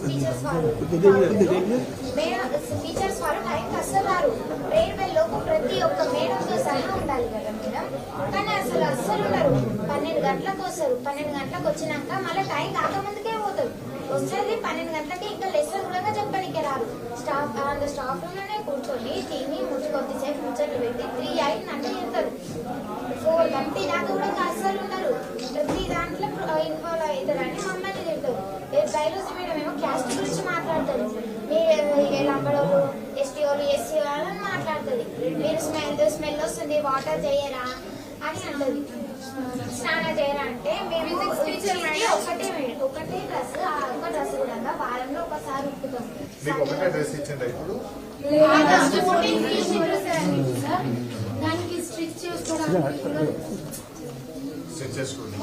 Teachers వాళ్ళు madam teachers వాళ్ళు టైంకి అస్సలు రారు ప్రేయర్ బెల్ లోపు ప్రతి ఒక్క మేడంతో సహా ఉండాలి కదా మేడం కానీ అసలు అస్సలు ఉండరు పన్నెండు గంటలకు వస్తారు. పన్నెండు గంటలకు వచ్చినాక మళ్ళీ టైం కాకముందుకే పోతారు. వస్తుంది పన్నెండు గంటలకి ఇంకా లెసన్ కూడా చెప్పడానికి రాదు స్టాఫ్ అంత స్టాఫ్ రూమ్లోనే కూర్చొని తిని ముచ్చు కొద్దిసేపు ముచ్చట్లు పెట్టి త్రీ అయిన అంటే చెప్తారు ఫోర్ థర్టీ దాకా కూడా అస్సలు ఉన్నారు ప్రతి దాంట్లో ఇన్వాల్వ్ అవుతారని మమ్మల్ని తింటారు బయాలజీ మేడం ఏమో క్యాస్ట్ గురించి మాట్లాడతారు. మీరు లంబడోళ్ళు ఎస్టీ వాళ్ళు ఎస్సీ వాళ్ళని మాట్లాడుతుంది మీరు స్మెల్ స్మెల్ వస్తుంది వాటర్ చేయరా అని అంటది చేయరా అంటే మేము ఒకటే ఒకటే డ్రెస్ ఆ ఒక్క డ్రెస్ కూడా వారంలో ఒకసారి ఉప్పుతాం మీకు ఒకటే డ్రెస్ ఇచ్చిండ్రా ఇప్పుడు? దానికి స్టిచ్ చేసుకోవడానికి స్టిచ్ చేసుకోండి